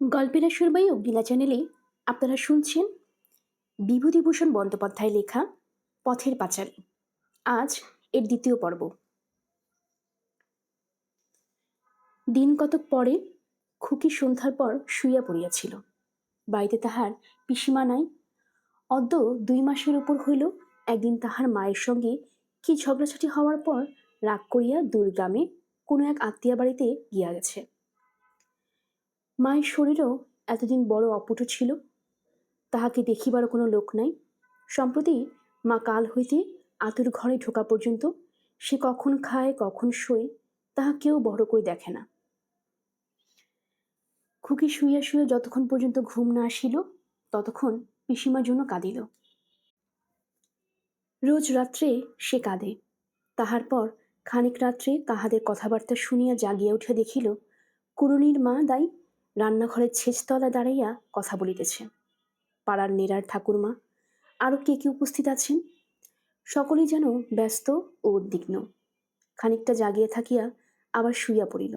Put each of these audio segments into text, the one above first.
গল্পের সুরবাই অগ্নিলা চ্যানেলে আপনারা শুনছেন বিভূতিভূষণ বন্দ্যোপাধ্যায় লেখা পথের পাঁচালী। আজ এর দ্বিতীয় পর্ব। দিন কতক পরে খুকি সন্ধ্যার পর শুইয়া পড়িয়াছিল। বাড়িতে তাহার পিসিমা নাই। অদ্য দুই মাসের উপর হইল একদিন তাহার মায়ের সঙ্গে কি ঝগড়াঝাটি হওয়ার পর রাগ করিয়া দুর্গ্রামে কোনো এক আত্মীয়া বাড়িতে গিয়া গেছে। মায়ের শরীরও এতদিন বড় অপুট ছিল। তাহাকে দেখিবারও কোনো লোক নাই। সম্প্রতি মা কাল হইতে আতুর ঘরে ঢোকা পর্যন্ত সে কখন খায়, কখন শোয়, তাহা কেউ বড় করে দেখে না। খুকি শুইয়া শুয়ে যতক্ষণ পর্যন্ত ঘুম না আসিল, ততক্ষণ পিসিমার জন্য কাঁদিল। রোজ রাত্রে সে কাঁদে। তাহার পর খানিক রাত্রে তাহাদের কথাবার্তা শুনিয়া জাগিয়া উঠিয়া দেখিল, কুরুনির মা দাই রান্নাঘরের ছেচতলা দাঁড়াইয়া কথা বলিতেছে। পাড়ার নেড়ার ঠাকুরমা আরও কে কে উপস্থিত আছেন? সকলেই যেন ব্যস্ত ও উদ্বিগ্ন। খানিকটা জাগিয়া থাকিয়া আবার শুইয়া পড়িল।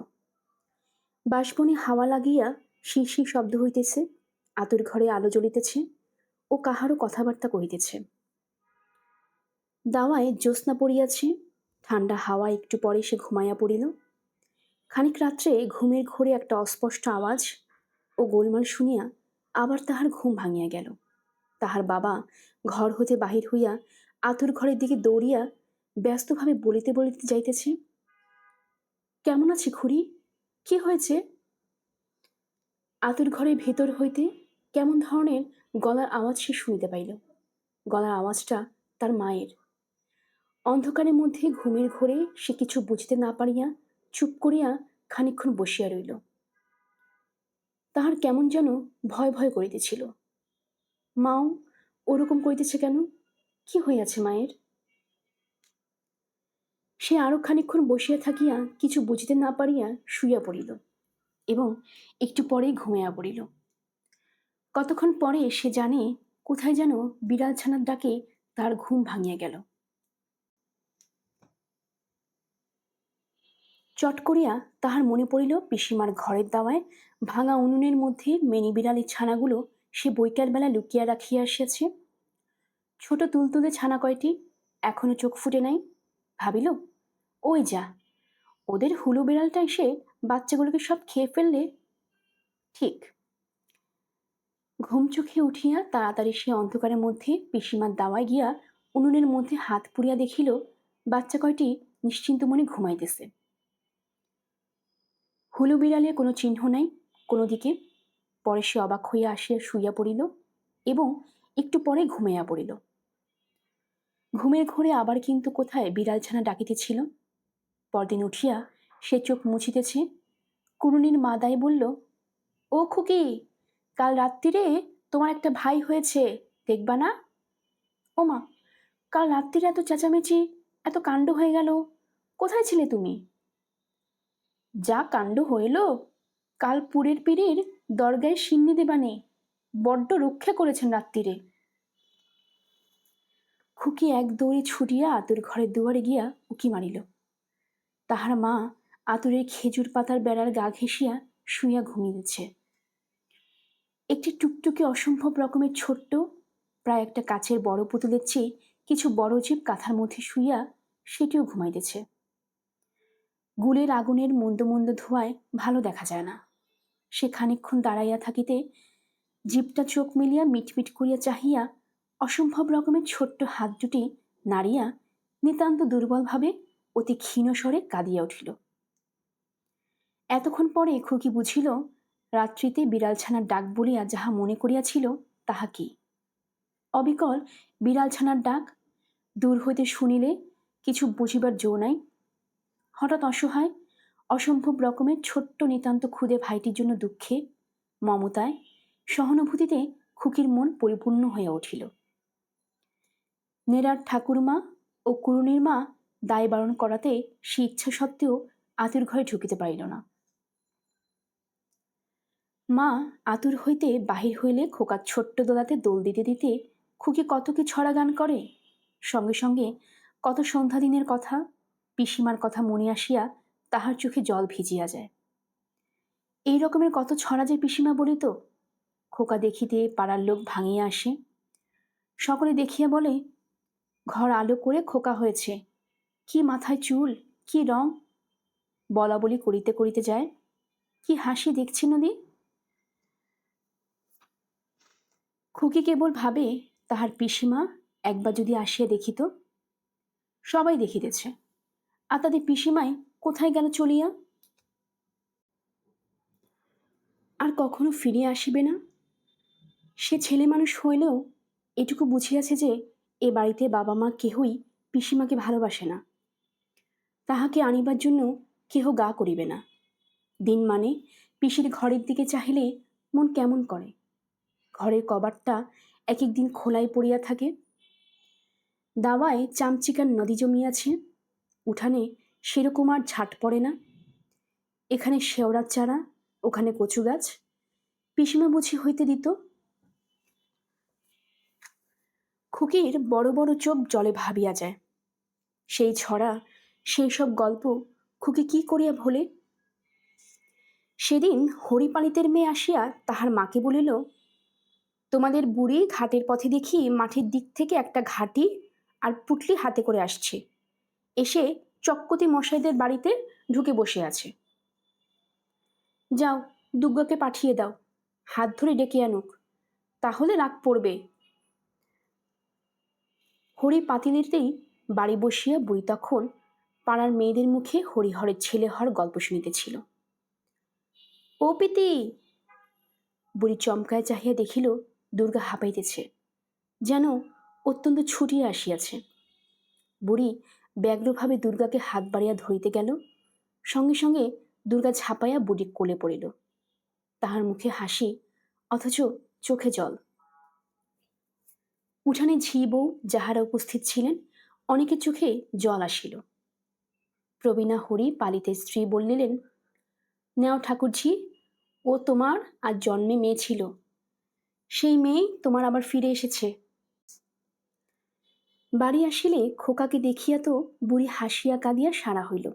বাসবনে হাওয়া লাগিয়া শিরশির শব্দ হইতেছে, আতুর ঘরে আলো জ্বলিতেছে ও কাহারও কথাবার্তা কহিতেছে। দাওয়ায় জ্যোৎস্না পড়িয়াছে ঠান্ডা হাওয়া একটু পরে সে ঘুমাইয়া পড়িল। খানিক রাত্রে ঘুমের ঘোরে একটা অস্পষ্ট আওয়াজ ও গোলমাল শুনিয়া আবার তাহার ঘুম ভাঙিয়া গেল। তাহার বাবা ঘর হতে বাহির হইয়া আতুর ঘরের দিকে দৌড়িয়া ব্যস্তভাবে বলিতে বলিতে যাইতেছে, কেমন আছে খুড়ি? কি হয়েছে? আতুর ঘরের ভেতর হইতে কেমন ধরনের গলার আওয়াজ সে শুনিতে পাইল। গলার আওয়াজটা তার মায়ের। অন্ধকারের মধ্যে ঘুমের ঘোরে সে কিছু বুঝতে না পারিয়া চুপ করিয়া খানিক্ষণ বসিয়া রইল। তাহার কেমন যেন ভয় ভয় করিতেছিল। মাও ওরকম করিতেছে কেন? কি হইয়াছে মায়ের? সে আরও খানিক্ষণ বসিয়া থাকিয়া কিছু বুঝিতে না পারিয়া শুইয়া পড়িল এবং একটু পরেই ঘুমাইয়া পড়িল। কতক্ষণ পরে সে জানে কোথায় যেন বিড়াল ছানার ডাকে তার ঘুম ভাঙিয়া গেল। চট করিয়া তাহার মনে পড়িল পিসিমার ঘরের দাওয়ায় ভাঙা উনুনের মধ্যে মেনি বিড়ালের ছানাগুলো সে বৈকাল বেলা লুকিয়া রাখিয়া আসিয়াছে। ছোট তুলতুলে ছানা কয়টি? এখনও চোখ ফুটে নাই। ভাবিল, ওই যা, ওদের হুলো বিড়ালটা এসে বাচ্চাগুলোকে সব খেয়ে ফেললে? ঠিক। ঘুম চোখে উঠিয়া তাড়াতাড়ি সে অন্ধকারের মধ্যে পিসিমার দাওয়ায় গিয়া উনুনের মধ্যে হাত পুড়িয়া দেখিল, বাচ্চা কয়টি নিশ্চিন্ত মনে ঘুমাইতেছে। হুলু বিড়ালের কোনো চিহ্ন নাই, কোনো দিকে। পরে সে অবাক হইয়া আসিয়া শুইয়া পড়িল এবং একটু পরে ঘুমাইয়া পড়িল। ঘুমের ঘোরে আবার কিন্তু কোথায় বিড়াল ছানা ডাকিতেছিল? পরদিন উঠিয়া সে চোখ মুছিতেছে। কুরুনির মা দাই বলল, ও খুকি, কাল রাত্রিরে তোমার একটা ভাই হয়েছে, দেখবা না? ও মা, কাল রাত্রিরে এত চেঁচামেচি, এত কাণ্ড হয়ে গেল, কোথায় ছিলে তুমি? যা কাণ্ড হইল, কাল পুরের পীরের দরগায় সিন্নি দেবানে বড্ড রক্ষা করেছেন রাত্রিরে খুকি এক দৌড়ে ছুটিয়া আতুর ঘরের দুয়ারে গিয়া উকি মারিল। তাহার মা আতুরের খেজুর পাতার বেড়ার গা ঘেঁষিয়া শুইয়া ঘুমিয়েছে একটি টুকটুকে অসম্ভব রকমের ছোট্ট, প্রায় একটা কাছের বড় পুতুলের চেয়ে কিছু বড় জীব কাঁথার মধ্যে শুইয়া সেটিও ঘুমাইতেছে। গুলের আগুনের মন্দ মন্দ ধোঁয়ায় ভালো দেখা যায় না। সে খানিক্ষণ দাঁড়াইয়া থাকিতে জীবটা চোখ মিলিয়া মিটমিট করিয়া চাহিয়া অসম্ভব রকমের ছোট্ট হাত দুটি নাড়িয়া নিতান্ত দুর্বলভাবে অতি ক্ষীণ স্বরে কাঁদিয়া উঠিল। এতক্ষণ পরে খুকি বুঝিল, রাত্রিতে বিড়ালছানার ডাক বলিয়া যাহা মনে করিয়াছিল তাহা কি? অবিকল বিড়ালছানার ডাক দূর হইতে শুনিলে কিছু বুঝিবার জো নাই হঠাৎ অসহায়, অসম্ভব রকমের ছোট্ট নিতান্ত ক্ষুদে ভাইটির জন্য দুঃখে, মমতায়, সহানুভূতিতে খুকির মন পরিপূর্ণ হয়ে উঠিল। নেড়ার ঠাকুরমা ও কুরুনির মা দায় বারণ করাতে সে ইচ্ছা সত্ত্বেও আতুর ঘরে ঢুকিতে পারিল না। মা আতুর হইতে বাহির হইলে খোকার ছোট্ট দোলাতে দোল দিতে দিতে খুকি কত কি ছড়া গান করে? সঙ্গে সঙ্গে কত সন্ধ্যা দিনের কথা? পিসিমার কথা মনে আসিয়া তাহার চোখে জল ভিজিয়া যায়। এই রকমের কত ছড়া যে পিসিমা বলি তো? খোকা দেখিতে পাড়ার লোক ভাঙিয়া আসে। সকলে দেখিয়া বলে, ঘর আলো করে খোকা হয়েছে। কি মাথায় চুল, কি রং? বলা বলি করিতে করিতে যায়। কি হাসি দেখছি নদী খুকি কেবল ভাবে, তাহার পিসিমা একবার যদি আসিয়া দেখিত? সবাই দেখিতেছে। আর তাদের পিসিমাই কোথায় গেল চলিয়া? আর কখনো ফিরিয়া আসিবে না? সে ছেলে মানুষ হইলেও এটুকু বুঝিয়াছে যে এ বাড়িতে বাবা মা কেহই পিসিমাকে ভালোবাসে না। তাহাকে আনিবার জন্য কেহ গা করিবে না। দিন মানে পিসির ঘরের দিকে চাহিলে মন কেমন করে? ঘরের কবাটটা এক এক দিন খোলাই পড়িয়া থাকে। দাওয়ায় চামচিকার নদী জমিয়াছে। উঠানে সেরকম আর ঝাট পড়ে না। এখানে শেওড়ার চারা, ওখানে কচু গাছ। পিসিমা বুঝি হইতে দিত। খুকির বড় বড় চোখ জলে ভাবিয়া যায়। সেই ছড়া, সেই সব গল্প খুকি কি করিয়া ভোলে? সেদিন হরিপালিতের মেয়ে আসিয়া তাহার মাকে বলিল, তোমাদের বুড়ি ঘাটের পথে দেখি মাঠের দিক থেকে একটা ঘাটি আর পুটলি হাতে করে আসছে। এসে চক্কতি মশাইদের বাড়িতে ঢুকে বসে আছে। যাও, দুর্গাকে পাঠিয়ে দাও। হাত ধরে ডেকে আনুক। তাহলে রাগ পড়বে। হরি পাতিলিতেই বাড়ি বসিয়া বুড়ি তখন পাড়ার মেয়েদের মুখে হরিহরের ছেলে হর গল্প শুনিতেছিল। ও পিতি! বুড়ি চমকায় চাহিয়া দেখিল, দুর্গা হাঁপাইতেছে। যেন অত্যন্ত ছুটিয়া আসিয়াছে। বুড়ি ব্যগ্রভাবে দুর্গাকে হাত বাড়িয়া ধরিতে গেল। সঙ্গে সঙ্গে দুর্গা ঝাঁপাইয়া বুড়ি কোলে পড়িল। তাহার মুখে হাসি, অথচ চোখে জল। উঠানে ঝি বউ যাহারা উপস্থিত ছিলেন, অনেকের চোখে জল আসিল। প্রবীণা হরি পালিতের স্ত্রী বললিলেন নেও ঠাকুরঝি, ও তোমার আর জন্মে মেয়ে ছিল। সেই মেয়ে তোমার আবার ফিরে এসেছে। বাড়ি আসিলে খোকাকে দেখিয়া তো বুড়ি হাসিয়া কাঁদিয়া সারা হইল।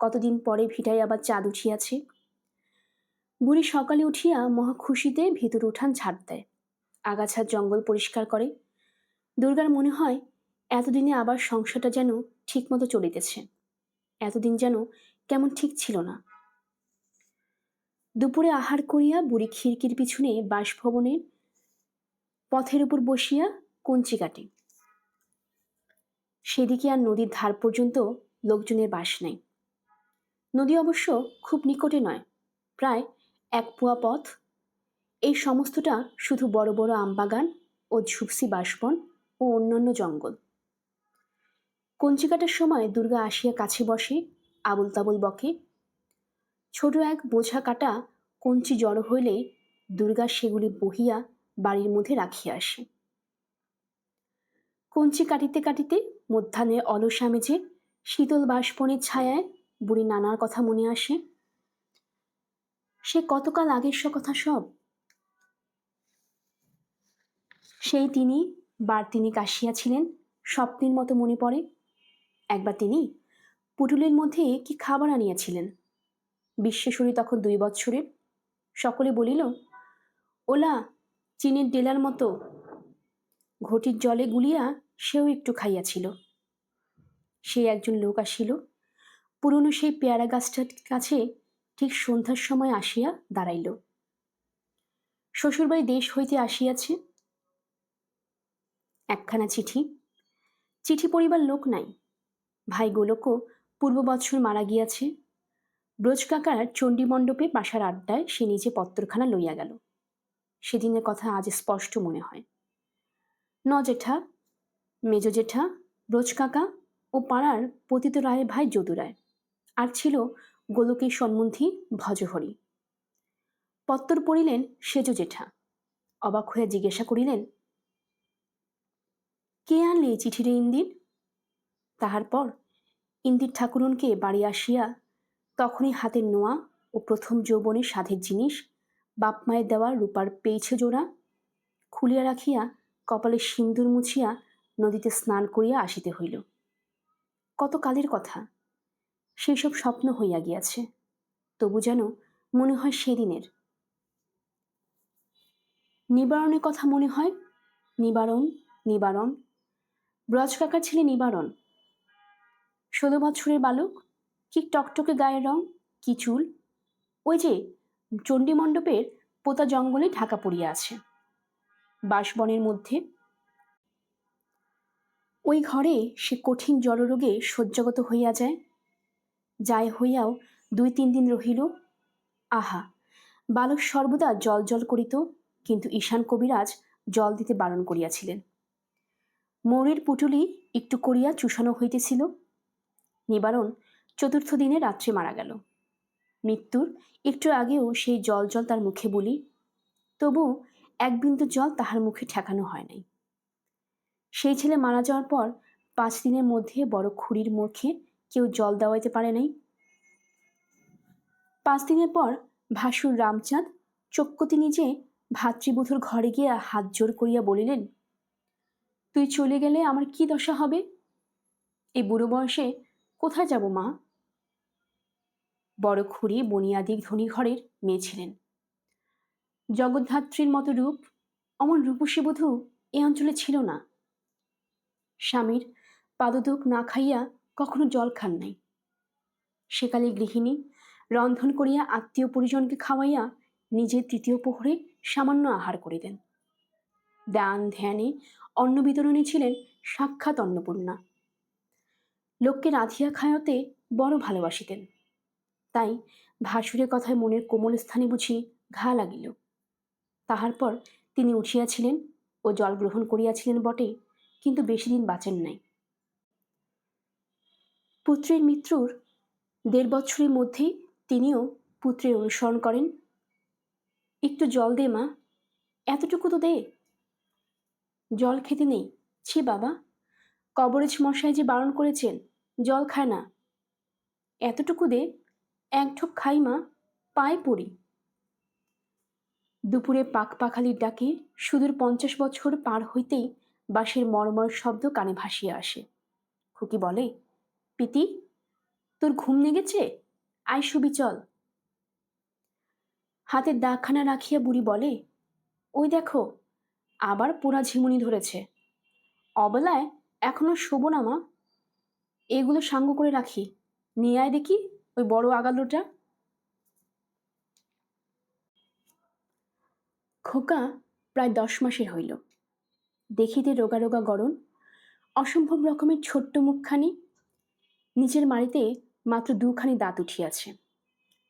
কতদিন পরে ভিটায় আবার চাঁদ উঠিয়াছে। বুড়ি সকালে উঠিয়া মহা খুশিতে ভিতর উঠান ঝাড় দেয়। আগাছার জঙ্গল পরিষ্কার করে। দুর্গার মনে হয় এতদিনে আবার সংসারটা যেন ঠিকমতো চলিতেছে। এতদিন যেন কেমন ঠিক ছিল না। দুপুরে আহার করিয়া বুড়ি খিড়কির পিছনে বাসভবনের পথের উপর বসিয়া কঞ্চি কাটে সেদিকে আর নদীর ধার পর্যন্ত লোকজনের বাস নেই। নদী অবশ্য খুব নিকটে নয়, প্রায় এক পোয়া পথ। এই সমস্তটা শুধু বড় বড় আমবাগান ও ঝুপসি বাসবন ও অন্যান্য জঙ্গল। কঞ্চি কাটার সময় দুর্গা আসিয়া কাছে বসে আবুল তাবুল বকে। ছোট এক বোঝা কাটা কঞ্চি জড়ো হইলে দুর্গা সেগুলি বহিয়া বাড়ির মধ্যে রাখিয়া আসে। কঞ্চি কাটিতে কাটিতে মধ্যাহ্নে অলস আমেজে শীতল বাষ্পনের ছায়ায় বুড়ি নানার কথা মনে আসে। সে কতকাল আগের সে কথা সব? সেই তিনি বার তিনি কাশিয়াছিলেন স্বপ্নের মতো মনে পড়ে। একবার তিনি পুটুলের মধ্যে কি খাবার আনিয়াছিলেন? বিশ্বেশ্বরী তখন দুই বৎসরের। সকলে বলিল, ওলা, চিনের ডেলার মতো। ঘটির জলে গুলিয়া সেও একটু খাইয়াছিল সে একজন লোক আসিল। পুরনো সেই পেয়ারা গাছটার কাছে ঠিক সন্ধ্যার সময় আসিয়া দাঁড়াইল। শ্বশুরবাড়ি দেশ হইতে আসিয়াছে? একখানা চিঠি। চিঠি পড়িবার লোক নাই। ভাই গোলকও পূর্ব বৎসর মারা গিয়াছে। ব্রজ কাকার চণ্ডীমণ্ডপে পাশার আড্ডায় সে নিজে পত্রখানা লইয়া গেল। সেদিনের কথা আজ স্পষ্ট মনে হয়। ন জেঠা মেজ জেঠা, ব্রজ কাকা ও পাড়ার পতিত রায়ের ভাই যদু রায়। আর ছিল গোলকের সম্বন্ধী ভজহরি। পত্তর পড়িলেন সেজ জেঠা। অবাক হয়ে জিজ্ঞাসা করিলেন, কে আনলে এই চিঠিরে ইন্দির? তাহার পর ইন্দির ঠাকুরনকে বাড়ি আসিয়া তখনই হাতের নোয়া ও প্রথম যৌবনের সাধের জিনিস, বাপ মায়ের দেওয়া রূপার পেয়েছে জোড়া খুলিয়া রাখিয়া কপালে সিন্দুর মুছিয়া নদীতে স্নান করিয়া আসিতে হইল। কত কালের কথা সেই সব স্বপ্ন হইয়া গিয়াছে, তবু যেন মনে হয় সেদিনের। নিবারণের কথা মনে হয়? নিবারণ নিবারণ, ব্রজ কাকার ছেলে নিবারণ। ষোলো বছরের বালক কি টকটকে গায়ের রং, কি চুল, ওই যে চণ্ডী মণ্ডপের পোতা জঙ্গলে ঢাকা পড়িয়া আছে। বাঁশবনের মধ্যে ওই ঘরে সে কঠিন জলরোগে শয্যাগত হইয়া যায়। যায় হইয়াও দুই তিন দিন রহিল। আহা, বালক সর্বদা জল জল করিত, কিন্তু ঈশান কবিরাজ জল দিতে বারণ করিয়াছিলেন। মৌরের পুটুলি একটু করিয়া চুষানো হইতেছিল। নিবারণ চতুর্থ দিনে রাত্রে মারা গেল। মৃত্যুর একটু আগেও সেই জল জল তার মুখে বলি, তবু এক বিন্দু জল তাহার মুখে ঠেকানো হয় নাই। সেই ছেলে মারা যাওয়ার পর পাঁচ দিনের মধ্যে বড় খুঁড়ির মুখে কেউ জল দেওয়াইতে পারে নাই। পাঁচ দিনের পর ভাসুর রামচাঁদ চক্ষতি নিজে ভাতৃবধূর ঘরে গিয়া হাত জোর করিয়া বলিলেন, তুই চলে গেলে আমার কি দশা হবে? এই বুড়ো বয়সে কোথায় যাব মা? বড় খুঁড়ি বনিয়াদি ধনী ঘরের মেয়ে ছিলেন। জগদ্ধাত্রীর মতো রূপ, অমন রূপসী বধূ এ অঞ্চলে ছিল না। স্বামীর পাদদুক না খাইয়া কখনো জল খান নাই। সেকালে গৃহিণী রন্ধন করিয়া আত্মীয় পরিজনকে খাওয়াইয়া নিজের তৃতীয় প্রহরে সামান্য আহার করিতেন। দান ধ্যানে অন্ন বিতরণী ছিলেন সাক্ষাৎ অন্নপূর্ণা। লোককে রাধিয়া খায়তে বড় ভালোবাসিতেন। তাই ভাসুরের কথায় মনের কোমল স্থানে বুঝি ঘা লাগিল। তাহার পর তিনি উঠিয়াছিলেন ও জল গ্রহণ করিয়াছিলেন বটে কিন্তু বেশি দিন বাঁচেন নাই। পুত্রের মৃত্যুর দেড় বছরের মধ্যেই তিনিও পুত্রের অনুসরণ করেন। একটু জল দে, মা। এতটুকু তো দে। জল খেতে নেই। ছি, বাবা। কবরেজ মশাই যে বারণ করেছেন, জল খায় না। এতটুকু দে। এক ঢোক খাই, মা। পায়ে পড়ি। দুপুরে পাক পাখালির ডাকে সুদূর পঞ্চাশ বছর পার হইতেই বাঁশের মরমর শব্দ কানে ভাসিয়া আসে। খুকি বলে পিতি তোর ঘুম লেগেছে? আয় শুবি চল। হাতের দাগখানা রাখিয়া বুড়ি বলে, ওই দেখো, আবার পোড়া ঝিমুনি ধরেছে। অবেলায় এখনও শোবো না মা। এগুলো সাঙ্গ করে রাখি। নিয়ে আয় দেখি ওই বড় আগালোটা। খোকা প্রায় দশ মাসের হইল। দেখিতে রোগা রোগা গরম অসম্ভব রকমের ছোট্ট মুখখানি। নিচের মাড়িতে মাত্র দুখানি দাঁত উঠিয়াছে।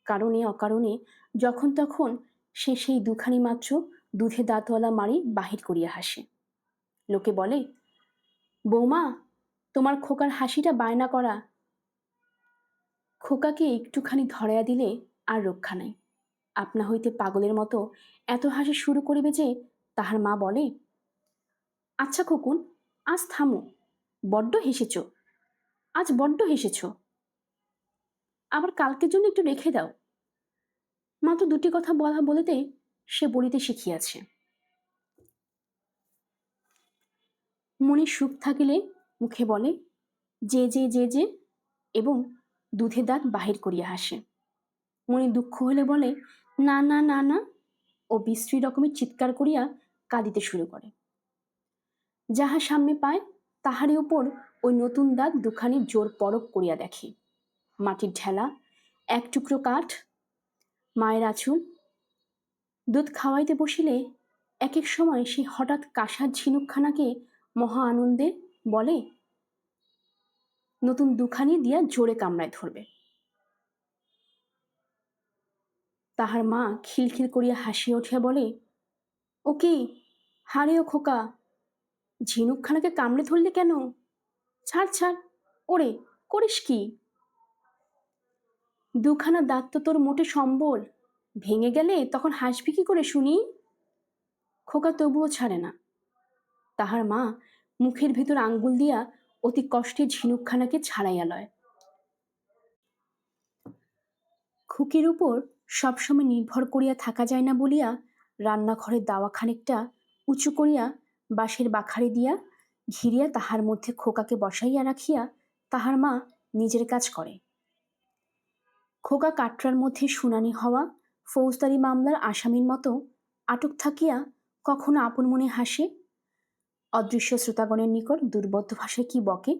কারণে অকারণে যখন তখন সে সেই দুখানি মাত্র দুধে দাঁতওয়ালা মাড়ি বাহির করিয়া হাসে। লোকে বলে, বৌমা, তোমার খোকার হাসিটা বায়না করা। খোকাকে একটুখানি ধরাইয়া দিলে আর রক্ষা নাই। আপনা হইতে পাগলের মতো এত হাসি শুরু করিবে যে তাহার মা বলে আচ্ছা খোকুন, আজ থামো। বড্ড হেসেছ। আজ বড্ড হেসেছ। আবার কালকের জন্য একটু রেখে দাও। মাত্র দুটি কথা বলা বলেতে সে বলিতে শিখিয়াছে। মনে সুখ থাকিলে মুখে বলে, যে যে যে যে, এবং দুধে দাঁত বাহির করিয়া হাসে। মনে দুঃখ হলে বলে, না না না না, ও বিশ্রী রকমের চিৎকার করিয়া কাঁদিতে শুরু করে। যাহা সামনে পায়, তাহারই উপর ওই নতুন দাঁত দুখানি জোর পরক করিয়া দেখে। মাটির ঢেলা, এক টুকরো কাঠ, মায়ের আঁচুল। দুধ খাওয়াইতে বসিলে এক এক সময় সে হঠাৎ কাঁসার ঝিনুকখানাকে মহা আনন্দে বলে, নতুন দুখানি দিয়া জোরে কামড়ায় ধরবে। তাহার মা খিলখিল করিয়া হাসিয়া উঠিয়া বলে, ও কি? ও খোকা ঝিনুকখানাকে কামড়ে ধরলে কেন? ছাড় ছাড়। ওরে, করিস কি? দুখানা দাঁত তো তোর মোটে সম্বল। ভেঙে গেলে তখন হাসবি কি করে শুনি? খোকা তবুও ছাড়ে না। তাহার মা মুখের ভেতর আঙ্গুল দিয়া অতি কষ্টে ঝিনুকখানাকে ছাড়াইয়া লয়। খুকির উপর সবসময় নির্ভর করিয়া থাকা যায় না বলিয়া রান্নাঘরের দাওয়া খানিকটা উঁচু করিয়া বাঁশের বাখারি দিয়া ঘিরিয়া তাহার মধ্যে খোকাকে বসাইয়া রাখিয়া তাহার মা নিজের কাজ করে। খোকা কাটরার মধ্যে শুনানি হওয়া, ফৌজদারি মামলার আসামির মতো আটক থাকিয়া কখনো আপন মনে হাসে? অদৃশ্য শ্রোতাগণের নিকট দুর্বদ্ধ ভাষায় কি বকে?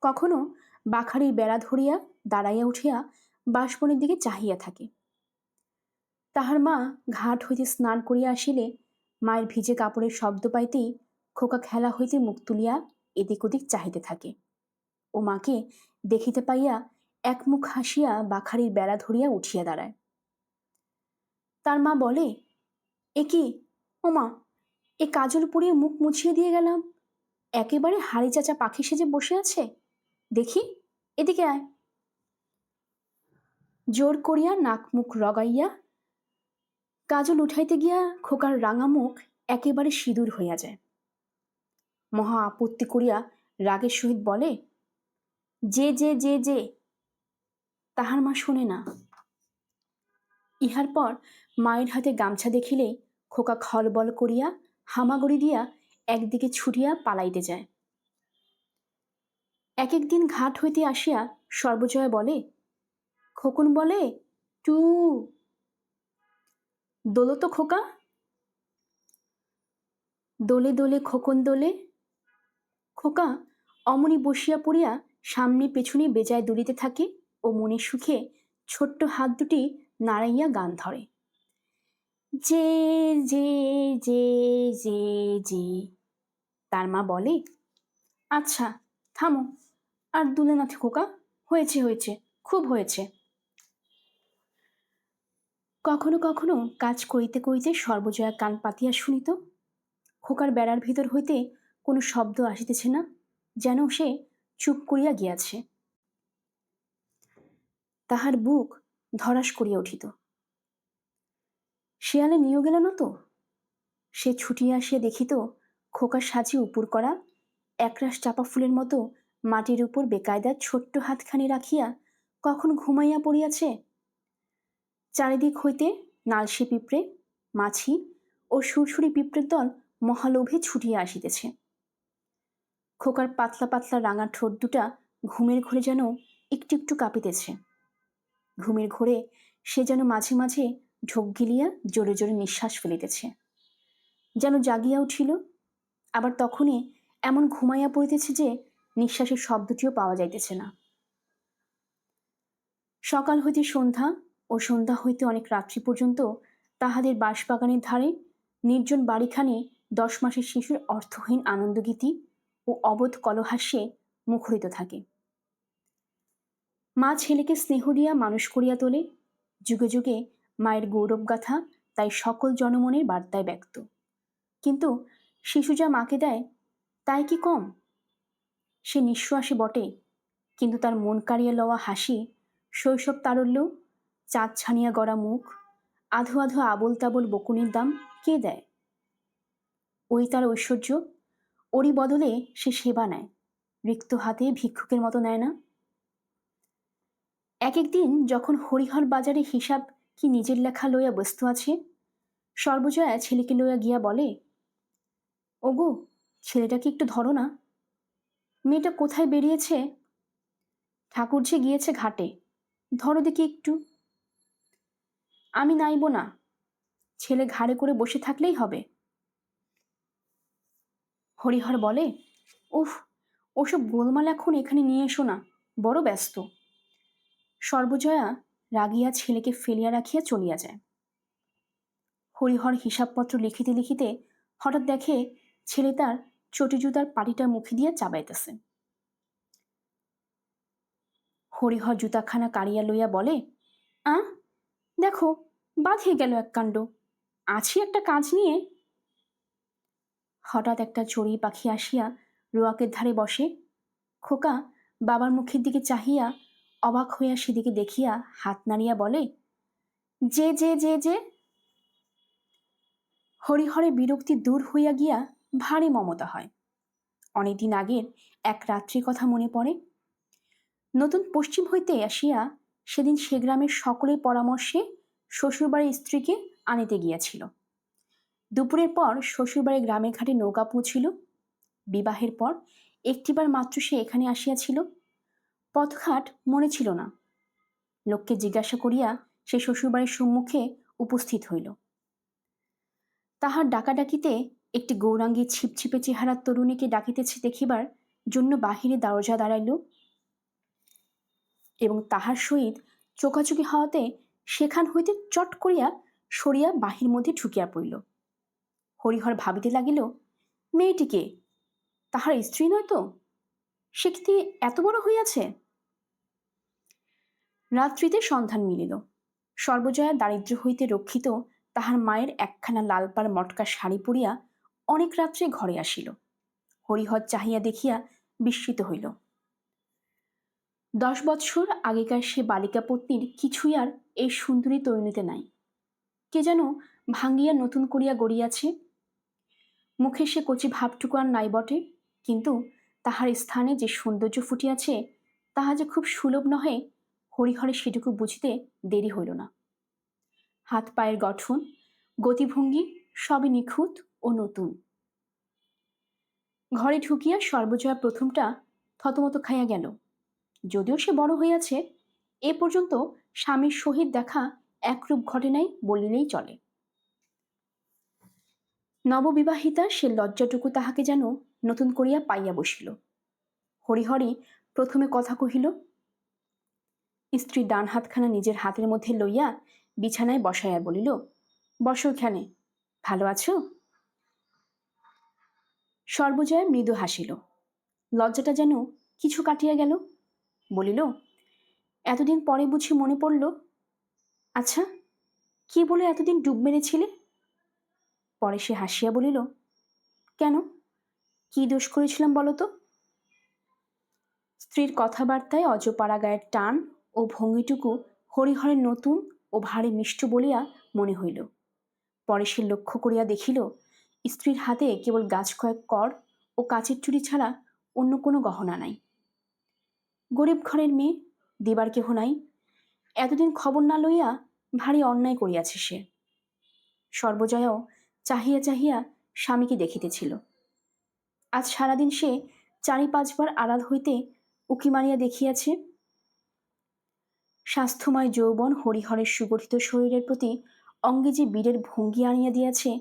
কখনো বাখারির বেড়া ধরিয়া দাঁড়াইয়া উঠিয়া বাসবনের দিকে চাহিয়া থাকে। তাহার মা ঘাট হইতে স্নান করিয়া আসিলে মায়ের ভিজে কাপড়ের শব্দ পাইতেই খোকা খেলা হইতে মুখ তুলিয়া এদিক ওদিক চাহিতে থাকে। ও মাকে দেখিতে পাইয়া এক মুখ হাসিয়া বাখারির বেড়া ধরিয়া উঠিয়া দাঁড়ায়। তার মা বলে, এ কি? ও মা, এ কাজল পরিয়ে মুখ মুছিয়ে দিয়ে গেলাম। একেবারে হাড়ি চাচা পাখি সেজে বসে আছে। দেখি, এদিকে আয়। জোর করিয়া নাক মুখ রগাইয়া কাজল উঠাইতে গিয়া খোকার রাঙা মুখ একেবারে সিঁদুর হইয়া যায়। মহা আপত্তি করিয়া রাগের সহিত বলে, যে যে যে যে, তাহার মা শুনে না। ইহার পর মায়ের হাতে গামছা দেখিলেই খোকা খলবল করিয়া হামাগড়ি দিয়া একদিকে ছুটিয়া পালাইতে যায়। এক একদিন ঘাট হইতে আসিয়া সর্বজয়া বলে, খোকন বলে, টু দোলো তো খোকা? দোলে দোলে খোকন দোলে? খোকা, অমনি বসিয়া পড়িয়া সামনে পেছনে বেজায় দুলিতে থাকে ও মনে সুখে ছোট্ট হাত দুটি নাড়াইয়া গান ধরে। যে যে যে যে যে, তার মা বলে আচ্ছা থামো। আর দুলে না খোকা, হয়েছে হয়েছে, খুব হয়েছে। কখনো কখনো কাজ করিতে করিতে সর্বজয়া কান পাতিয়া শুনিত। খোকার বেড়ার ভিতর হইতে কোনো শব্দ আসিতেছে না, যেন সে চুপ করিয়া গিয়াছে। তাহার বুক ধরাস করিয়া উঠিত। শিয়ালে নিয়ে গেল না তো? সে ছুটিয়া আসিয়া দেখিত খোকার সাজি উপুর করা একরাশ চাপা ফুলের মতো মাটির উপর বেকায়দার ছোট্ট হাতখানি রাখিয়া কখন ঘুমাইয়া পড়িয়াছে চারিদিক হইতে নালসে পিঁপড়ে, মাছি ও সুরসুরি পিঁপড়ের দল মহালোভে ছুটিয়া আসিতেছে। খোকার পাতলা পাতলা রাঙা ঠোঁট দুটা ঘুমের ঘোরে যেন একটু একটু কাঁপিতেছে। ঘুমের ঘোরে সে যেন মাঝে মাঝে ঢোক গিলিয়া জোরে জোরে নিঃশ্বাস ফেলিতেছে। যেন জাগিয়া উঠিল, আবার তখনই এমন ঘুমাইয়া পড়িতেছে যে নিঃশ্বাসের শব্দটিও পাওয়া যাইতেছে না। সকাল হইতে সন্ধ্যা ও সন্ধ্যা হইতে অনেক রাত্রি পর্যন্ত তাহাদের বাঁশবাগানের ধারে নির্জন বাড়িখানে দশ মাসের শিশুর অর্থহীন আনন্দগীতি ও অবোধ কলহাস্যে মুখরিত থাকে। মা ছেলেকে স্নেহ দিয়া মানুষ করিয়া তোলে, যুগে যুগে মায়ের গৌরবগাথা তাই সকল জনমনের বার্তায় ব্যক্ত। কিন্তু শিশু যা মাকে দেয়, তাই কি কম? সে নিঃশ্বাসে বটে, কিন্তু তার মন কাড়িয়া লওয়া হাসি শৈশব তারল্য চাঁদ ছানিয়া গড়া মুখ, আধো আধো আবল তাবল বকুনির দাম কে দেয়? ওই তার ঐশ্বর্য, ওরই বদলে সে সেবা নেয়, রিক্ত হাতে ভিক্ষুকের মতো নেয় না। এক একদিন যখন হরিহর বাজারে হিসাব কি নিজের লেখা লইয়া ব্যস্ত আছে, সর্বজয়া ছেলেকে লইয়া গিয়া বলে, ওগো, ছেলেটাকে একটু ধরো না। মেয়েটা কোথায় বেরিয়েছে? ঠাকুর যে গিয়েছে ঘাটে। ধরো দেখি একটু। আমি নাইব না। ছেলে ঘাড়ে করে বসে থাকলেই হবে। হরিহর বলে, উফ, ওসব গোলমাল এখন এখানে নিয়ে এসো না, বড় ব্যস্ত। সর্বজয়া রাগিয়া ছেলেকে ফেলিয়া রাখিয়া চলিয়া যায়। হরিহর হিসাবপত্র লিখিতে লিখিতে হঠাৎ দেখে ছেলে তার চটি জুতার পাটিটা মুখে দিয়া চাবাইতেছে। হরিহর জুতাখানা কাড়িয়া লইয়া বলে, আ, দেখো বাঁধিয়ে গেল এক কাণ্ড। আছি একটা কাজ নিয়ে। হঠাৎ একটা চড়ি পাখি আসিয়া রোয়াকের ধারে বসে। খোকা বাবার মুখের দিকে চাহিয়া অবাক হইয়া সেদিকে দেখিয়া হাত নাড়িয়া বলে, যে যে যে যে। হরিহরে বিরক্তি দূর হইয়া গিয়া ভারী মমতা হয়। অনেকদিন আগের এক রাত্রির কথা মনে পড়ে। নতুন পশ্চিম হইতে আসিয়া সেদিন সে গ্রামের সকলের পরামর্শে শ্বশুরবাড়ির স্ত্রীকে আনিতে গিয়াছিল। দুপুরের পর শ্বশুরবাড়ি গ্রামের ঘাটে নৌকা পৌঁছিল। বিবাহের পর একটিবার মাত্র সে এখানে আসিয়াছিল। পথঘাট মনে ছিল না। লোককে জিজ্ঞাসা করিয়া সে শ্বশুরবাড়ির সম্মুখে উপস্থিত হইল। তাহার ডাকাডাকিতে একটি গৌরাঙ্গী ছিপছিপে চেহারার তরুণীকে ডাকিতেছে দেখিবার জন্য বাহিরে দরজা দাঁড়াইল এবং তাহার সহিত চোখাচোখি হওয়াতে সেখান হইতে চট করিয়া সরিয়া বাহির মধ্যে ঢুকিয়া পড়িল। হরিহর ভাবিতে লাগিল মেয়েটিকে তাহার স্ত্রী নয় তো? সে কি এত বড় হইয়াছে? রাত্রিতে সন্ধান মিলিল। সর্বজয়া দারিদ্র্য হইতে রক্ষিত তাহার মায়ের একখানা লালপার মটকা শাড়ি পরিয়া অনেক রাত্রে ঘরে আসিল। হরিহর চাহিয়া দেখিয়া বিস্মিত হইল। দশ বৎসর আগেকার সে বালিকা পত্নীর কিছুই আর এই সুন্দরী তরুণীতে নাই। কে যেন ভাঙ্গিয়া নতুন করিয়া গড়িয়াছে। মুখে সে কচি ভাবটুকু আর নাই বটে, কিন্তু তাহার স্থানে যে সৌন্দর্য ফুটিয়াছে, তাহা যে খুব সুলভ নহে, হরিহরে সেটুকু বুঝিতে দেরি হইল না। হাত পায়ের গঠন, গতিভঙ্গি সবই নিখুঁত ও নতুন। ঘরে ঢুকিয়া সর্বজয়া প্রথমটা থতমত খাইয়া গেল। যদিও সে বড় হইয়াছে, এ পর্যন্ত স্বামীর সহিত দেখা একরূপ ঘটে নাই বলিলেই চলে। নববিবাহিতা সে লজ্জাটুকু তাহাকে যেন নতুন করিয়া পাইয়া বসিল। হরিহরি প্রথমে কথা কহিল, স্ত্রী ডান হাতখানা নিজের হাতের মধ্যে লইয়া বিছানায় বসাইয়া বলিল, বসো এখানে ভালো আছো? সর্বজয়া মৃদু হাসিল। লজ্জাটা যেন কিছু কাটিয়া গেল। বলিল এতদিন পরে বুঝি মনে পড়ল। আচ্ছা কি বলে এতদিন ডুব মেরেছিলে? পরে সে হাসিয়া বলিল, কেন? কি দোষ করেছিলাম বলো তো? স্ত্রীর কথাবার্তায় অজপাড়া গায়ের টান ও ভঙ্গিটুকু হরিহরের নতুন ও ভারী মিষ্ট বলিয়া মনে হইল। পরে সে লক্ষ্য করিয়া দেখিল, স্ত্রীর হাতে কেবল গাছ কয়েক কর ও কাচের চুরি ছাড়া অন্য কোনো গহনা নাই। গরিব ঘরের মেয়ে দিবার কেহ নাই। এতদিন খবর না লইয়া ভারী অন্যায় করিয়াছে সে। সর্বজয়াও চাহিয়া চাহিয়া স্বামীকে দেখিতেছিল। আজ সারাদিন সে চারি পাঁচবার আড়াল হইতে উকি মারিয়া দেখিয়াছে। স্বাস্থ্যময় যৌবন হরিহরের সুগঠিত শরীরের প্রতি অঙ্গে যে বীরের ভঙ্গি আনিয়া দিয়াছে,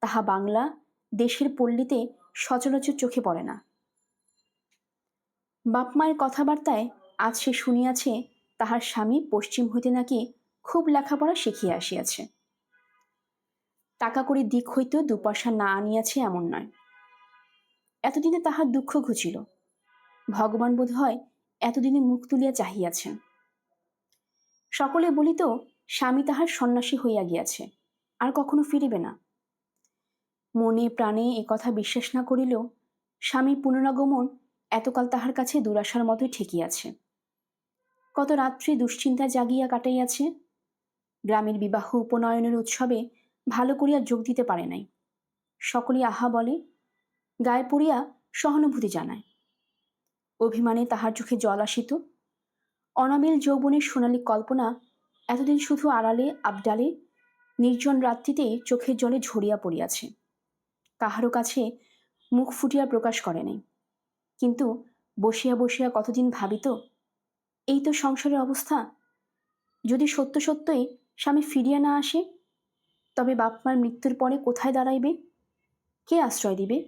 তাহা বাংলা দেশের পল্লীতে সচরাচর চোখে পড়ে না। বাপ মায়ের কথাবার্তায় আজ সে শুনিয়াছে তাহার স্বামী পশ্চিম হইতে নাকি খুব লেখাপড়া শিখিয়া আসিয়াছে। টাকা করে দিক হইতেও দু পয়সা না আনিয়াছে এমন নয়। এতদিনে তাহার দুঃখ ঘুচিল। ভগবান বোধ হয় এতদিনে মুখ তুলিয়া চাহিয়াছেন। সকলে বলিত, স্বামী তাহার সন্ন্যাসী হইয়া গিয়াছে, আর কখনো ফিরিবে না। মনে প্রাণে এ কথা বিশ্বাস না করিলেও স্বামীর পুনরাগমন এতকাল তাহার কাছে দুরাশার মতোই ঠেকিয়াছে। কত রাত্রি দুশ্চিন্তা জাগিয়া কাটাইয়াছে? গ্রামের বিবাহ উপনয়নের উৎসবে ভালো করিয়া যোগ দিতে পারে নাই। সকলেই আহা বলে, গায়ে পড়িয়া সহানুভূতি জানায়। অভিমানে তাহার চোখে জল আসিত। অনাবিল যৌবনের সোনালী কল্পনা এতদিন শুধু আড়ালে, আবডালে, নির্জন রাত্রিতে চোখের জলে ঝরিয়া পড়িয়াছে। কাহারও কাছে মুখ ফুটিয়া প্রকাশ করে নাই। কিন্তু বসিয়া বসিয়া কতদিন ভাবিত এই তো সংসারের অবস্থা। যদি সত্য সত্যই স্বামী ফিরিয়া না আসে, তবে বাপমার মৃত্যুর পরে কোথায় দাঁড়াইবে? কে আশ্রয় দিবে?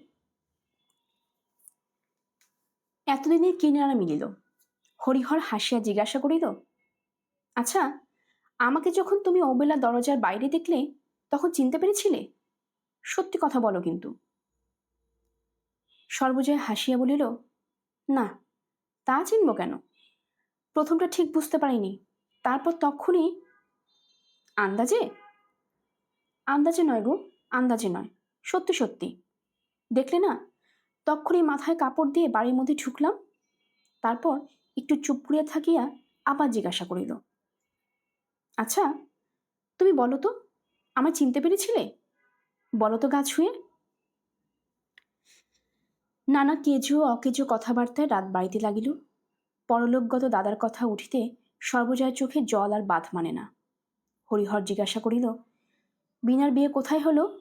এতদিনে কিনারা মিলিল? হরিহর হাসিয়া জিজ্ঞাসা করিল আচ্ছা আমাকে যখন তুমি অবেলা দরজার বাইরে দেখলে, তখন চিনতে পেরেছিলে? সত্যি কথা বলো কিন্তু। সর্বজয় হাসিয়া বলিল, না, তা চিনব কেন? প্রথমটা ঠিক বুঝতে পারিনি। তারপর তখনই, আন্দাজে? আন্দাজে নয় গো, আন্দাজে নয়, সত্যি সত্যি। দেখলে না, তখনই মাথায় কাপড় দিয়ে বাড়ির মধ্যে ঢুকলাম, তারপর একটু চুপ করিয়া থাকিয়া আবার জিজ্ঞাসা করিল আচ্ছা তুমি বলো তো, আমায় চিনতে পেরেছিলে? বলো তো গা ছুঁয়ে। নানা কেজো অকেজো কথাবার্তায় রাত বাড়িতে লাগিল। পরলোকগত দাদার কথা উঠিতে সর্বজয়ের চোখে জল আর বাঁধ মানে না। হরিহর জিজ্ঞাসা করিল বিনার বিয়ে কোথায় হলো?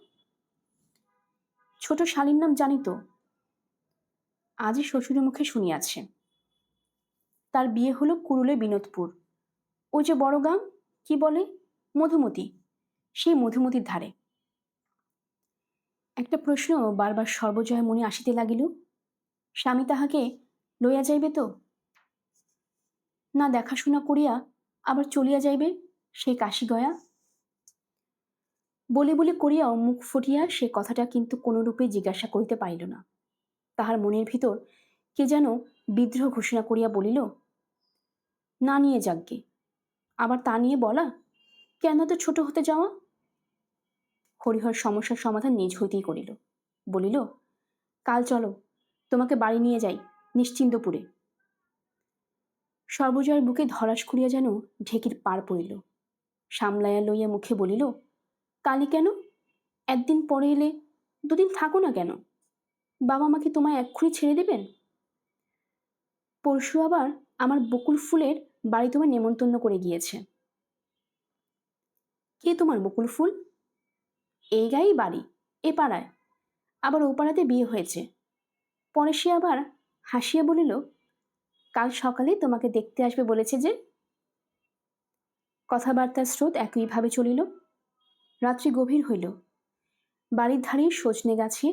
ছোট শালীর নাম জানি তো। আজই শ্বশুরের মুখে শুনিয়াছে। তার বিয়ে হলো কুরুলে বিনোদপুর। ওই যে বড় গ্রাম কি বলে? মধুমতি। সেই মধুমতির ধারে। একটা প্রশ্ন বারবার সর্বজয় মনে আসিতে লাগিল। স্বামী তাহাকে লইয়া যাইবে তো? না দেখাশোনা করিয়া আবার চলিয়া যাইবে সেই কাশিগয়া বলে বলে করিয়াও মুখ ফুটিয়া সে কথাটা কিন্তু কোনরূপে জিজ্ঞাসা করিতে পারিল না। তাহার মনের ভিতর কে যেন বিদ্রোহ ঘোষণা করিয়া বলিল, না নিয়ে যাকগে আবার তা নিয়ে বলা? কেন তো ছোট হতে যাওয়া? হরিহর সমস্যার সমাধান নিজ হইতেই করিল। বলিল, কাল চলো, তোমাকে বাড়ি নিয়ে যাই নিশ্চিন্তপুরে সর্বজয়ের বুকে ধরাস করিয়া যেন ঢেকির পার পড়িল। সামলাইয়া লইয়া মুখে বলিল, কালি কেন? একদিন পরে এলে দুদিন থাকো না কেন? বাবা মাকে তোমায় এক্ষুনি ছেড়ে দেবেন? পরশু আবার আমার বকুল ফুলের বাড়ি তোমায় নেমন্তন্ন করে গিয়েছে। কে তোমার বকুল ফুল? এই গায়েই বাড়ি, এ পাড়ায়। আবার ও পাড়াতে বিয়ে হয়েছে। পরে সে আবার হাসিয়া বলিল কাল সকালে তোমাকে দেখতে আসবে বলেছে যে কথাবার্তার স্রোত একইভাবে চলিল। রাত্রি গভীর হইল। বাড়ির ধারে সজনে গাছে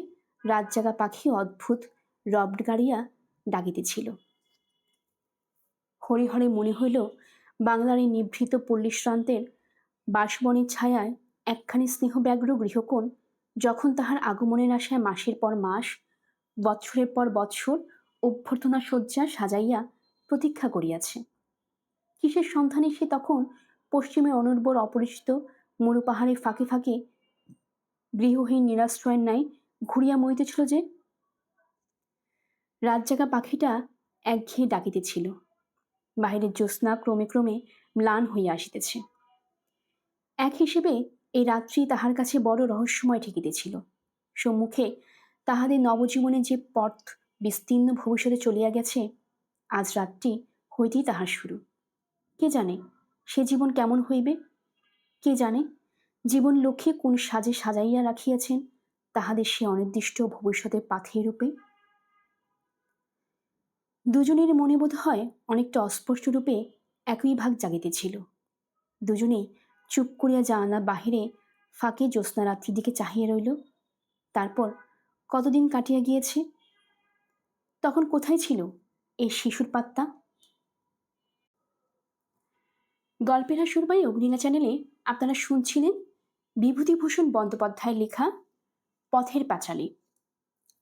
রাত জাগা পাখি অদ্ভুত রব গাড়িয়া ডাকিতেছিল। হরিহরে মনে হইল, বাংলার এই নিভৃত পল্লীশ্রান্তের বাসবনের ছায়ায় একখানি স্নেহব্যাগ্র গৃহকোণ, যখন তাহার আগমনের আশায় মাসের পর মাস, বৎসরের পর বৎসর অভ্যর্থনা শয্যা সাজাইয়া প্রতীক্ষা করিয়াছে। কিসের সন্ধানে সে তখন পশ্চিমে অনুর্বর অপরিচিত মরু পাহাড়ের ফাঁকে ফাঁকে গৃহহীন নিরাশ্রয়ের ন্যায় ঘুরিয়া মরিতেছিল যে রাত জাগা পাখিটা একঘেয়ে ডাকিতেছিল। বাহিরের জ্যোৎস্না ক্রমে ক্রমে ম্লান হইয়া আসিতেছে। এক হিসেবে এই রাত্রি তাহার কাছে বড় রহস্যময় ঠেকিতেছিল। সম্মুখে তাহাদের নবজীবনে যে পথ বিস্তীর্ণ ভবিষ্যতে চলিয়া গেছে, আজ রাতটি হইতেই তাহার শুরু। কে জানে সে জীবন কেমন হইবে? কে জানে জীবন লক্ষ্যে কোন সাজে সাজাইয়া রাখিয়াছেন তাহাদের সে অনির্দিষ্ট ভবিষ্যতের পাথের রূপে? দুজনের মনে বোধ হয় অনেকটা অস্পষ্ট রূপে একই ভাগ জাগিতেছিল। দুজনেই চুপ করিয়া জানালা বাহিরে ফাঁকে জ্যোৎস্না রাত্রির দিকে চাহিয়া রইল। তারপর কতদিন কাটিয়া গিয়েছে? তখন কোথায় ছিল এই শিশুর পাত্তা? গল্পের হাসুর বাই অগ্নিলা চ্যানেলে আপনারা শুনছিলেন বিভূতিভূষণ বন্দ্যোপাধ্যায়ের লেখা পথের পাঁচালী।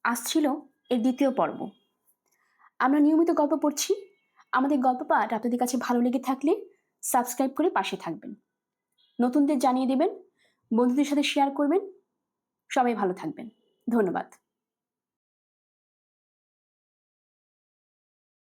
আসছিল এর দ্বিতীয় পর্ব। আমরা নিয়মিত গল্প পড়ছি। আমাদের গল্প পাঠ আপনাদের কাছে ভালো লেগে থাকলে সাবস্ক্রাইব করে পাশে থাকবেন। নতুনদের জানিয়ে দেবেন, বন্ধুদের সাথে শেয়ার করবেন। সবাই ভালো থাকবেন। ধন্যবাদ।